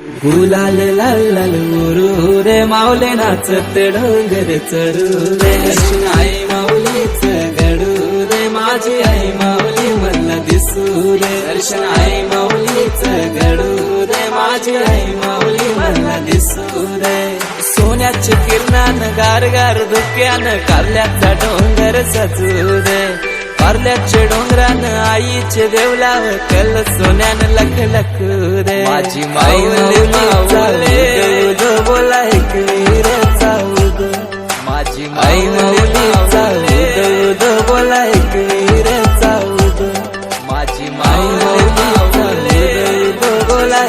गुलाल लाल लाल उरू रे माऊले नाचत डोंगर चढू रे दर्शन आई माऊलीच घडू रे माझी आई माऊली मला दिसू रे दर्शन आई माऊलीच घडू रे माझी आई माऊली मला दिसू रे सोन्याची किरणान गार गार धुक्यानं कारल्याचा डोंगर सजू रे कारल्याच्या डोंगरान आईचे देवलाव कल सोन्यान लख लख रे माझी माऊली माऊले बोला रे चाऊद. माझी माऊली चाऊद बोला रे चाऊद. माझी माऊली चाऊद बोला